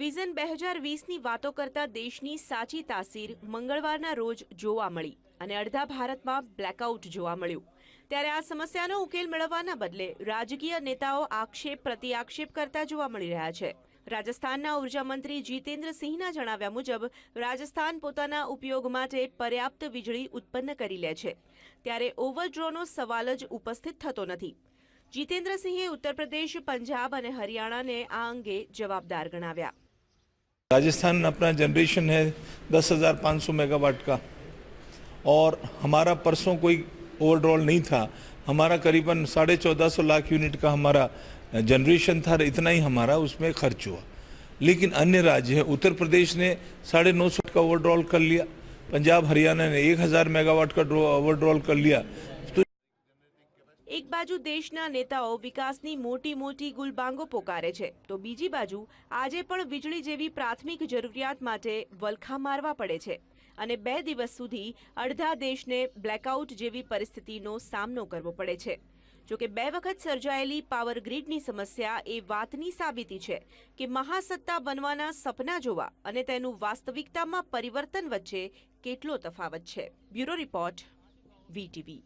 Vision બે હજાર વીસની વાતો કરતા દેશની સાચી તાસીર મંગળવારના રોજ જોવા મળી અને અડધા ભારતમાં બ્લેકઆઉટ જોવા મળ્યું. ત્યારે આ સમસ્યાનો ઉકેલ મેળવવાના બદલે રાજકીય નેતાઓ આક્ષેપ પ્રતિ આક્ષેપ કરતા જોવા મળી રહ્યા છે. રાજસ્થાનના ઊર્જા મંત્રી જીતેન્દ્રસિંહના જણાવ્યા મુજબ, રાજસ્થાન પોતાના ઉપયોગ માટે પર્યાપ્ત વીજળી ઉત્પન્ન કરી લે છે. ત્યારે ઓવરડ્રોનો સવાલ જ ઉપસ્થિત થતો નથી. જીતેન્દ્રસિંહે ઉત્તર પ્રદેશ, પંજાબ અને હરિયાણાને આ અંગે જવાબદાર ગણાવ્યા. राजस्थान अपना जनरेशन है दस हज़ार पाँच सौ मेगावाट का। और हमारा परसों कोई ओवरड्रॉल नहीं था। हमारा करीबन साढ़े चौदह सौ लाख यूनिट का हमारा जनरेशन था इतना ही हमारा उसमें खर्च हुआ। लेकिन अन्य राज्य हैं, उत्तर प्रदेश ने साढ़े नौ सौ का ओवरड्रॉल कर लिया। पंजाब, हरियाणा ने एक हज़ार मेगावाट का ओवरड्रॉल कर लिया। એક બાજુ દેશના નેતાઓ વિકાસની મોટી મોટી ગુલબાંગો પોકારે છે, તો બીજી બાજુ આજે પણ વીજળી જેવી પ્રાથમિક જરૂરિયાત માટે વલખા મારવા પડે છે અને બે દિવસ સુધી અડધા દેશને બ્લેકઆઉટ જેવી પરિસ્થિતિનો સામનો કરવો પડે છે. જોકે બે વખત સર્જાયેલી પાવર ગ્રીડની સમસ્યા એ વાતની સાબિતી છે કે મહાસત્તા બનવાના સપના જોવા અને તેનું વાસ્તવિકતામાં પરિવર્તન વચ્ચે કેટલો તફાવત છે. Bureau report VTV